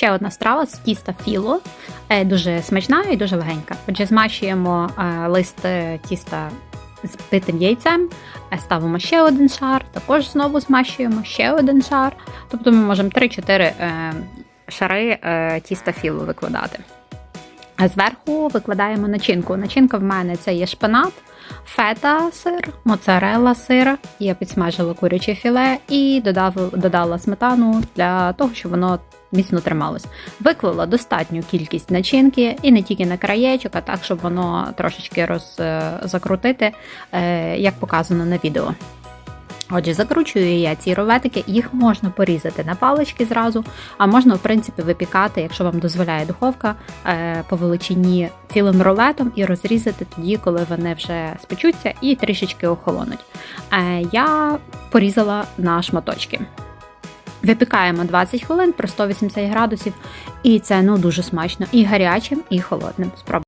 Ще одна страва з тіста філо, е, дуже смачна і дуже легенька. Отже, змащуємо е, лист е, тіста з битим яйцем, ставимо ще один шар, також знову змащуємо ще один шар. Тобто ми можемо 3-4 е, шари тіста філо викладати. Зверху викладаємо начинку. Начинка в мене це є шпинат, фета сир, моцарелла сир. Я підсмажила куряче філе і додав, додала сметану для того, щоб воно міцно трималось. Виклала достатню кількість начинки і не тільки на краєчок, а так, щоб воно трошечки роз, е, закрутити, е, як показано на відео. Отже, закручую я ці рулетики, їх можна порізати на палички зразу, а можна, в принципі, випікати, якщо вам дозволяє духовка, е, по величині цілим рулетом і розрізати тоді, коли вони вже спечуться і трішечки охолонуть. Е, Я порізала на шматочки. Випікаємо 20 хвилин при 180 градусів, і це ну дуже смачно і гарячим, і холодним. Спробуйте.